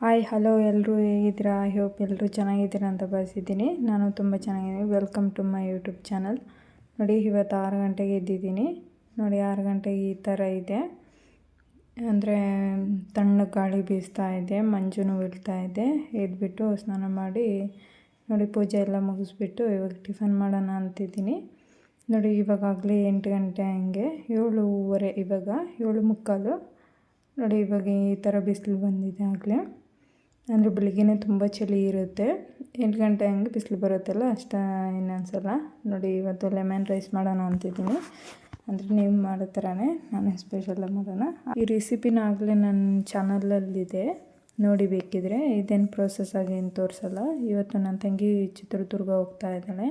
Hi hello ಎಲ್ಲರೂ ಹೇಗಿದ್ದೀರಾ? I hope ಎಲ್ಲರೂ ಚೆನ್ನಾಗಿದ್ದೀರಾ ಅಂತ ಬಯಸಿದ್ದೀನಿ ನಾನು ತುಂಬ ಚೆನ್ನಾಗಿದ್ದೀನಿ. Welcome to my YouTube channel ನೋಡಿ, ಇವತ್ತು ಆರು ಗಂಟೆಗೆ ಎದ್ದಿದ್ದೀನಿ. ನೋಡಿ, ಆರು ಗಂಟೆಗೆ ಈ ಥರ ಇದೆ. ಅಂದರೆ ತಣ್ಣಗೆ ಗಾಳಿ ಬೀಸ್ತಾ ಇದೆ, ಮಂಜುನು ಬೀಳ್ತಾ ಇದೆ. ಎದ್ಬಿಟ್ಟು ಸ್ನಾನ ಮಾಡಿ, ನೋಡಿ, ಪೂಜೆ ಎಲ್ಲ ಮುಗಿಸ್ಬಿಟ್ಟು ಇವಾಗ ಟಿಫನ್ ಮಾಡೋಣ ಅಂತಿದ್ದೀನಿ. ನೋಡಿ, ಇವಾಗಾಗಲೇ ಎಂಟು ಗಂಟೆ ಹಂಗೆ, ಏಳುವರೆ ಇವಾಗ, ಏಳು ಮುಕ್ಕಾಲು. ನೋಡಿ, ಇವಾಗ ಈ ಥರ ಬಿಸಿಲು ಬಂದಿದೆ ಆಗಲೇ. ಅಂದರೆ ಬೆಳಿಗ್ಗೆನೇ ತುಂಬ ಚಳಿ ಇರುತ್ತೆ. ಎಂಟು ಗಂಟೆ ಹಂಗೆ ಬಿಸಿಲು ಬರುತ್ತಲ್ಲ, ಅಷ್ಟು ಇನ್ನೊಂದ್ಸಲ ನೋಡಿ, ಇವತ್ತು ಲೆಮನ್ ರೈಸ್ ಮಾಡೋಣ ಅಂತಿದ್ದೀನಿ. ಅಂದರೆ ನೀವು ಮಾಡೋ ಥರನೇ ನಾನು ಸ್ಪೆಷಲಾಗಿ ಮಾಡೋಣ. ಈ ರೆಸಿಪಿನ ಆಗಲೇ ನನ್ನ ಚಾನಲಲ್ಲಿದೆ ನೋಡಿ ಬೇಕಿದ್ರೆ, ಇದೇನು ಪ್ರೋಸೆಸ್ ಆಗಿ ಏನು ತೋರಿಸಲ್ಲ. ಇವತ್ತು ನನ್ನ ತಂಗಿ ಚಿತ್ರದುರ್ಗ ಹೋಗ್ತಾ ಇದ್ದಾಳೆ.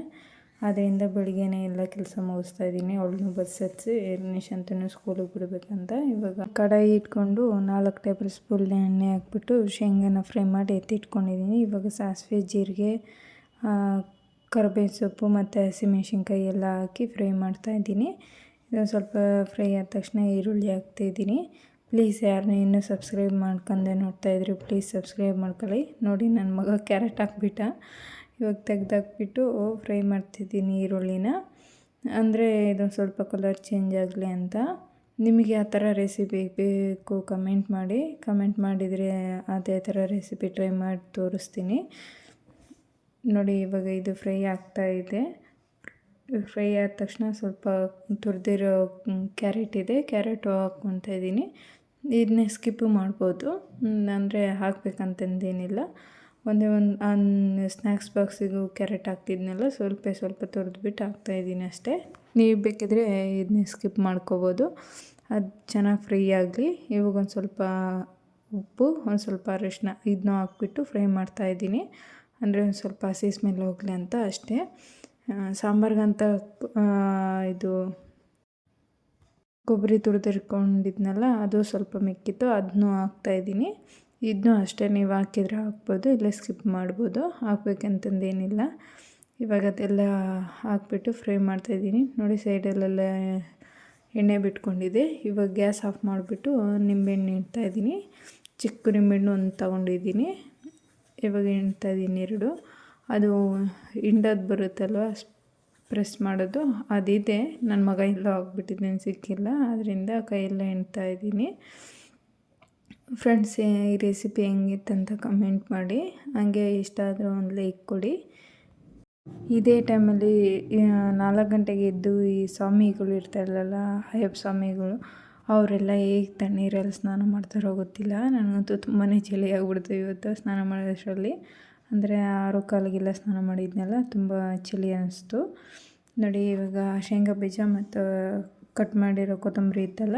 ಅದರಿಂದ ಬೆಳಿಗ್ಗೆನೇ ಎಲ್ಲ ಕೆಲಸ ಮುಗಿಸ್ತಾ ಇದ್ದೀನಿ. ಅವಳನ್ನು ಬಸ್ ಹಚ್ಚಿ ನಿಶಾಂತನೂ ಸ್ಕೂಲಿಗೆ ಬಿಡಬೇಕಂತ ಇವಾಗ ಕಡಾಯಿ ಇಟ್ಕೊಂಡು ನಾಲ್ಕು ಟೇಬಲ್ ಸ್ಪೂನ್ ಎಣ್ಣೆ ಹಾಕ್ಬಿಟ್ಟು ಶೇಂಗಾನ ಫ್ರೈ ಮಾಡಿ ಎತ್ತಿಟ್ಕೊಂಡಿದ್ದೀನಿ. ಇವಾಗ ಸಾಸಿವೆ, ಜೀರಿಗೆ ಕರಿಬೇವು ಸೊಪ್ಪು ಮತ್ತು ಹಸಿಮೆಣ್ಸಿನ್ಕಾಯಿ ಎಲ್ಲ ಹಾಕಿ ಫ್ರೈ ಮಾಡ್ತಾ ಇದ್ದೀನಿ. ಇದೊಂದು ಸ್ವಲ್ಪ ಫ್ರೈ ಆದ ತಕ್ಷಣ ಈರುಳ್ಳಿ ಹಾಕ್ತಾಯಿದ್ದೀನಿ ಪ್ಲೀಸ್ ಯಾರನ್ನೂ ಇನ್ನೂ ಸಬ್ಸ್ಕ್ರೈಬ್ ಮಾಡ್ಕೊಂಡೆ ನೋಡ್ತಾಯಿದ್ರಿ ಪ್ಲೀಸ್ ಸಬ್ಸ್ಕ್ರೈಬ್ ಮಾಡ್ಕೊಳ್ಳಿ. ನೋಡಿ ನನ್ನ ಮಗ ಕ್ಯಾರೆಟ್ ಹಾಕ್ಬಿಟ್ಟ. ಇವಾಗ ತೆಗ್ದಾಕ್ಬಿಟ್ಟು ಫ್ರೈ ಮಾಡ್ತಿದ್ದೀನಿ ಈರುಳ್ಳಿನ ಅಂದರೆ ಇದೊಂದು ಸ್ವಲ್ಪ ಕಲರ್ ಚೇಂಜ್ ಆಗಲಿ ಅಂತ. ನಿಮಗೆ ಆ ಥರ ರೆಸಿಪಿ ಬೇಕು ಕಮೆಂಟ್ ಮಾಡಿ. ಕಮೆಂಟ್ ಮಾಡಿದರೆ ಅದೇ ಥರ ರೆಸಿಪಿ ಟ್ರೈ ಮಾಡಿ ತೋರಿಸ್ತೀನಿ. ನೋಡಿ, ಇವಾಗ ಇದು ಫ್ರೈ ಆಗ್ತಾ ಇದೆ. ಫ್ರೈ ಆದ ತಕ್ಷಣ ಸ್ವಲ್ಪ ತುರಿದಿರೋ ಕ್ಯಾರೆಟ್ ಇದೆ. ಕ್ಯಾರೆಟು ಹಾಕ್ಕೊತಾ ಇದ್ದೀನಿ. ಇದನ್ನೇ ಸ್ಕಿಪ್ಪು ಮಾಡ್ಬೋದು. ಅಂದರೆ ಹಾಕ್ಬೇಕಂತಂದೇನಿಲ್ಲ. ಒಂದೇ ಒಂದು ಸ್ನ್ಯಾಕ್ಸ್ ಬಾಕ್ಸಿಗೂ ಕ್ಯಾರೆಟ್ ಹಾಕ್ತಿದ್ನಲ್ಲ, ಸ್ವಲ್ಪ ಸ್ವಲ್ಪ ತುರಿದ್ಬಿಟ್ಟು ಹಾಕ್ತಾಯಿದ್ದೀನಿ ಅಷ್ಟೇ. ನೀವು ಬೇಕಿದ್ರೆ ಇದನ್ನ ಸ್ಕಿಪ್ ಮಾಡ್ಕೋಬೋದು. ಅದು ಚೆನ್ನಾಗಿ ಫ್ರೈ ಆಗಲಿ. ಇವಾಗ ಒಂದು ಸ್ವಲ್ಪ ಉಪ್ಪು, ಒಂದು ಸ್ವಲ್ಪ ಅರಿಶಿನ ಇದನ್ನ ಹಾಕ್ಬಿಟ್ಟು ಫ್ರೈ ಮಾಡ್ತಾಯಿದ್ದೀನಿ ಅಂದರೆ ಒಂದು ಸ್ವಲ್ಪ ಹಸಿ ಸ್ಮೆಲ್ ಹೋಗಲಿ ಅಂತ ಅಷ್ಟೇ. ಸಾಂಬಾರ್ಗಂತ ಇದು ಕೊಬ್ಬರಿ ತುರಿದಿಟ್ಕೊಂಡಿದ್ನಲ್ಲ ಅದು ಸ್ವಲ್ಪ ಮಿಕ್ಕಿತ್ತು ಅದನ್ನೂ ಹಾಕ್ತಾಯಿದ್ದೀನಿ ಇದನ್ನೂ ಅಷ್ಟೇ ನೀವು ಹಾಕಿದ್ರೆ ಹಾಕ್ಬೋದು ಇಲ್ಲ ಸ್ಕಿಪ್ ಮಾಡ್ಬೋದು. ಹಾಕ್ಬೇಕಂತಂದೇನಿಲ್ಲ. ಇವಾಗ ಅದೆಲ್ಲ ಹಾಕ್ಬಿಟ್ಟು ಫ್ರೈ ಮಾಡ್ತಾಯಿದ್ದೀನಿ. ನೋಡಿ ಸೈಡಲ್ಲೆಲ್ಲ ಎಣ್ಣೆ ಬಿಟ್ಕೊಂಡಿದೆ. ಇವಾಗ ಗ್ಯಾಸ್ ಆಫ್ ಮಾಡಿಬಿಟ್ಟು ನಿಂಬೆಹಣ್ಣು ಇಡ್ತಾಯಿದ್ದೀನಿ ಚಿಕ್ಕ ನಿಂಬೆಹಣ್ಣು ಒಂದು ತೊಗೊಂಡಿದ್ದೀನಿ. ಇವಾಗ ಇದ್ದೀನಿ ಎರಡು. ಅದು ಹಿಂಡೋದು ಬರುತ್ತಲ್ವ ಪ್ರೆಸ್ ಮಾಡೋದು. ಅದಿದೆ. ನನ್ನ ಮಗ ಎಲ್ಲ ಹೋಗ್ಬಿಟ್ಟಿದ್ದೀನಿ ಸಿಕ್ಕಿಲ್ಲ. ಅದರಿಂದ ಕೈಯೆಲ್ಲ ಇದ್ದೀನಿ ಫ್ರೆಂಡ್ಸ್ ಈ ರೆಸಿಪಿ ಹೆಂಗಿತ್ತಂತ ಕಮೆಂಟ್ ಮಾಡಿ. ಹಾಗೆ ಇಷ್ಟ ಆದರೆ ಒಂದು ಲೈಕ್ ಕೊಡಿ. ಇದೇ ಟೈಮಲ್ಲಿ ನಾಲ್ಕು ಗಂಟೆಗೆ ಎದ್ದು ಈ ಸ್ವಾಮಿಗಳು ಇರ್ತಾರಲ್ಲ ಅಯ್ಯಪ್ಪ ಸ್ವಾಮಿಗಳು, ಅವರೆಲ್ಲ ಹೇಗೆ ತಣ್ಣೀರಲ್ಲಿ ಸ್ನಾನ ಮಾಡ್ತಾರೋ ಗೊತ್ತಿಲ್ಲ. ನನಗಂತೂ ತುಂಬಾ ಚಳಿ ಆಗ್ಬಿಡ್ತು ಇವತ್ತು ಸ್ನಾನ ಮಾಡೋದಷ್ಟರಲ್ಲಿ ಅಂದರೆ ಆರು ಕಾಲಿಗೆಲ್ಲ ಸ್ನಾನ ಮಾಡಿದ್ನಲ್ಲ, ತುಂಬ ಚಳಿ ಅನ್ನಿಸ್ತು ನೋಡಿ, ಇವಾಗ ಶೇಂಗಾ ಬೀಜ ಮತ್ತು ಕಟ್ ಮಾಡಿರೋ ಕೊತ್ತಂಬರಿ ಇತ್ತಲ್ಲ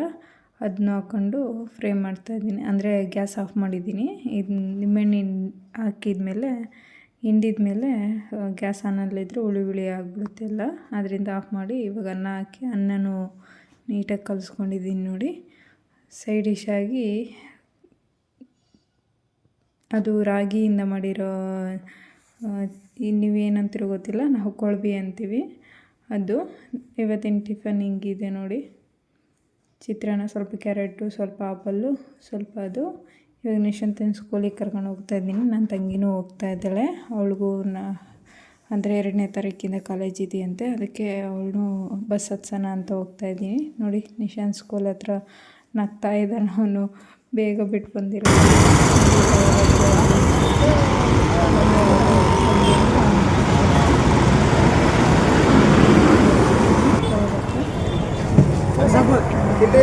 ಅದನ್ನ ಹಾಕ್ಕೊಂಡು ಫ್ರೈ ಮಾಡ್ತಾಯಿದ್ದೀನಿ ಅಂದರೆ ಗ್ಯಾಸ್ ಆಫ್ ಮಾಡಿದ್ದೀನಿ. ಇದು ನಿಂಬೆಹಣ್ಣು ಹಾಕಿದ ಮೇಲೆ, ಹಿಂಡಿದ ಮೇಲೆ ಗ್ಯಾಸ್ ಆನಲ್ಲಿದ್ದರೆ ಹುಳಿ ಹುಳಿ ಆಗಿಬಿಡುತ್ತೆ ಎಲ್ಲ. ಅದರಿಂದ ಆಫ್ ಮಾಡಿ ಇವಾಗ ಅನ್ನ ಹಾಕಿ, ಅನ್ನನೂ ನೀಟಾಗಿ ಕಲಿಸ್ಕೊಂಡಿದ್ದೀನಿ ನೋಡಿ. ಸೈಡ್ ಡಿಶ್ ಆಗಿ ಅದು ರಾಗಿಯಿಂದ ಮಾಡಿರೋ ನೀವೇನಂತಿರೋ ಗೊತ್ತಿಲ್ಲ, ನಾವು ಕೊಳ್ಬಿ ಅಂತೀವಿ. ಅದು ಇವತ್ತಿನ ಟಿಫನ್ ಹಿಂಗಿದೆ ನೋಡಿ. ಚಿತ್ರಾನ್ನ ಸ್ವಲ್ಪ ಕ್ಯಾರೆಟು, ಸ್ವಲ್ಪ ಆಪಲ್ಲು, ಸ್ವಲ್ಪ ಅದು. ಇವಾಗ ನಿಶಾಂತನ ಸ್ಕೂಲಿಗೆ ಕರ್ಕೊಂಡು ಹೋಗ್ತಾ ಇದ್ದೀನಿ. ನನ್ನ ತಂಗಿನೂ ಹೋಗ್ತಾ ಇದ್ದಾಳೆ. ಅವಳಿಗೂ ನಾ, ಅಂದರೆ ಎರಡನೇ ತಾರೀಕಿಂದ ಕಾಲೇಜ್ ಇದೆಯಂತೆ. ಅದಕ್ಕೆ ಅವಳು ಬಸ್ ಹತ್ಸೋಣ ಅಂತ ಹೋಗ್ತಾ ಇದ್ದೀನಿ. ನೋಡಿ, ನಿಶಾಂತ್ ಸ್ಕೂಲ್ ಹತ್ರ ನಗ್ತಾ ಇದ್ದಾನೆ ಅವನು. ಬೇಗ ಬಿಟ್ಟು ಬಂದಿರೋ ಬಿಟ್ಟು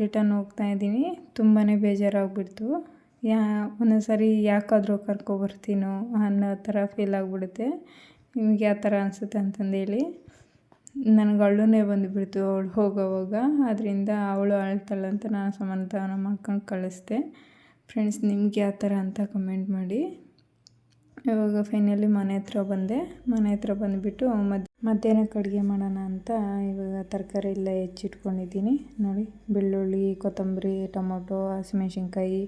ರಿಟರ್ನ್ ಹೋಗ್ತಾ ಇದ್ದೀನಿ. ತುಂಬಾ ಬೇಜಾರಾಗ್ಬಿಡ್ತು. ಯಾ ಒಂದೊಂದು ಸಾರಿ ಯಾಕಾದರೂ ಕರ್ಕೊಬರ್ತೀನೋ ಅನ್ನೋ ಥರ ಫೀಲ್ ಆಗಿಬಿಡುತ್ತೆ. ನಿಮ್ಗೆ ಯಾವ ಥರ ಅನಿಸುತ್ತೆ ಅಂತಂದೇಳಿ. ನನಗೆ ಅಳುನೇ ಬಂದುಬಿಡ್ತು ಅವಳು ಹೋಗೋವಾಗ. ಅದರಿಂದ ಅವಳು ಅಳ್ತಾಳಂತ ನಾನು ಸಮಾಧಾನ ಮಾಡ್ಕೊಂಡು ಕಳಿಸ್ದೆ. ಫ್ರೆಂಡ್ಸ್ ನಿಮ್ಗೆ ಯಾವ ಥರ ಅಂತ ಕಮೆಂಟ್ ಮಾಡಿ. ಇವಾಗ ಫೈನಲಿ ಮನೆ ಹತ್ರ ಬಂದೆ. ಮನೆ ಹತ್ರ ಬಂದುಬಿಟ್ಟು ಮದ್, ಮಧ್ಯಾಹ್ನಕ್ಕೆ ಅಡುಗೆ ಮಾಡೋಣ ಅಂತ ಇವಾಗ ತರಕಾರಿ ಎಲ್ಲ ಹೆಚ್ಚಿಟ್ಕೊಂಡಿದ್ದೀನಿ. ನೋಡಿ, ಬೆಳ್ಳುಳ್ಳಿ, ಕೊತ್ತಂಬರಿ, ಟೊಮೊಟೊ, ಹಸಿಮೆಣ್ಸಿನ್ಕಾಯಿ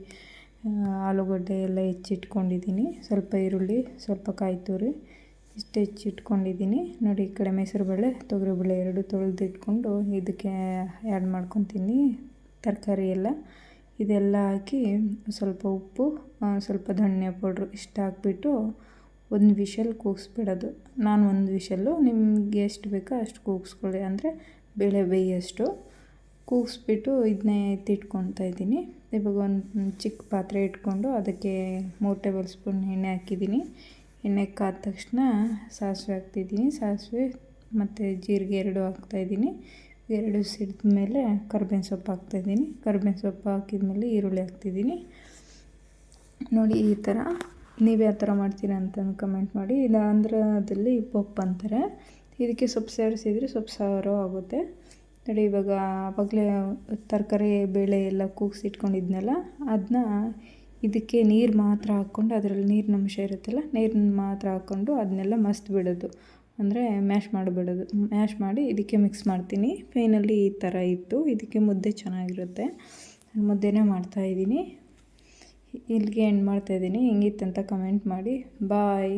ಆಲೂಗಡ್ಡೆ ಎಲ್ಲ ಹೆಚ್ಚಿಟ್ಕೊಂಡಿದ್ದೀನಿ. ಸ್ವಲ್ಪ ಈರುಳ್ಳಿ, ಸ್ವಲ್ಪ ಕಾಯಿ ತುರಿ. ಇಷ್ಟು ಇಟ್ಕೊಂಡಿದ್ದೀನಿ. ನೋಡಿ, ಈ ಕಡೆ ತೊಗರಿ ತೊಗರಿಬೇಳೆ ಎರಡು ತೊಳೆದಿಟ್ಕೊಂಡು ಇದಕ್ಕೆ ಆ್ಯಡ್ ಮಾಡ್ಕೊತೀನಿ. ತರಕಾರಿ ಎಲ್ಲ. ಇದೆಲ್ಲ ಹಾಕಿ ಸ್ವಲ್ಪ ಉಪ್ಪು ಸ್ವಲ್ಪ ಧನ್ಯ ಪೌಡ್ರು ಇಷ್ಟು ಹಾಕ್ಬಿಟ್ಟು ಒಂದು ವಿಷಲ್ ಕೂಗಿಸ್ಬಿಡೋದು. ನಾನು ಒಂದು ವಿಷಲ್ಲು, ನಿಮಗೆ ಎಷ್ಟು ಬೇಕೋ ಅಷ್ಟು ಕೂಗಿಸ್ಕೊಳ್ಳಿ. ಅಂದರೆ ಬೇಳೆ ಬೇಯಷ್ಟು. ಕೂಗಿಸ್ಬಿಟ್ಟು ಇದನ್ನೇ ಎತ್ತಿಟ್ಕೊತಾ ಇದ್ದೀನಿ. ಇವಾಗ ಒಂದು ಚಿಕ್ಕ ಪಾತ್ರೆ ಇಟ್ಕೊಂಡು ಅದಕ್ಕೆ ಮೂರು ಟೇಬಲ್ ಸ್ಪೂನ್ ಎಣ್ಣೆ ಹಾಕಿದ್ದೀನಿ. ಎಣ್ಣೆ ಕಾದ ತಕ್ಷಣ ಸಾಸಿವೆ ಹಾಕ್ತಿದ್ದೀನಿ. ಸಾಸಿವೆ ಮತ್ತು ಜೀರಿಗೆ ಎರಡು ಹಾಕ್ತಾಯಿದ್ದೀನಿ ಎರಡು ಸಿಡಿದ ಮೇಲೆ ಕರ್ಬೇವಿನ ಸೊಪ್ಪು ಹಾಕ್ತಾಯಿದ್ದೀನಿ ಕರ್ಬೇವಿನ ಸೊಪ್ಪು ಹಾಕಿದ ಮೇಲೆ ಈರುಳ್ಳಿ ಹಾಕ್ತಿದ್ದೀನಿ. ನೋಡಿ ಈ ಥರ. ನೀವು ಯಾವ ಥರ ಮಾಡ್ತೀರಾ ಅಂತಂದು ಕಮೆಂಟ್ ಮಾಡಿ. ಇಲ್ಲ ಆಂಧ್ರದಲ್ಲಿ ಪೊಪ್ಪು ಅಂತಾರೆ. ಇದಕ್ಕೆ ಸೊಪ್ಪು ಸೇರಿಸಿದ್ರೆ ಸೊಪ್ಪು ಸಾರು ಆಗುತ್ತೆ. ನೋಡಿ ಇವಾಗ ಆವಾಗಲೇ ತರಕಾರಿ, ಬೇಳೆ ಎಲ್ಲ ಕೂಗ್ಸಿಟ್ಕೊಂಡಿದ್ನಲ್ಲ, ಅದನ್ನ ಇದಕ್ಕೆ ನೀರು ಮಾತ್ರ ಹಾಕ್ಕೊಂಡು ಅದರಲ್ಲಿ ನೀರಿನ ಅಂಶ ಇರುತ್ತಲ್ಲ ನೀರನ್ನ ಮಾತ್ರ ಹಾಕ್ಕೊಂಡು ಅದನ್ನೆಲ್ಲ ಮಸ್ತ್ ಬಿಡೋದು. ಅಂದರೆ ಮ್ಯಾಶ್ ಮಾಡಿಬಿಡೋದು. ಮ್ಯಾಶ್ ಮಾಡಿ ಇದಕ್ಕೆ ಮಿಕ್ಸ್ ಮಾಡ್ತೀನಿ. ಫೈನಲ್ಲಿ ಈ ಥರ ಇತ್ತು. ಇದಕ್ಕೆ ಮುದ್ದೆ ಚೆನ್ನಾಗಿರುತ್ತೆ. ಮುದ್ದೆನೇ ಮಾಡ್ತಾಯಿದ್ದೀನಿ ಇಲ್ಲಿಗೆ ಎಂಡ್ ಮಾಡ್ತಾಯಿದ್ದೀನಿ ಹಿಂಗಿತ್ತಂತ ಕಮೆಂಟ್ ಮಾಡಿ. ಬಾಯ್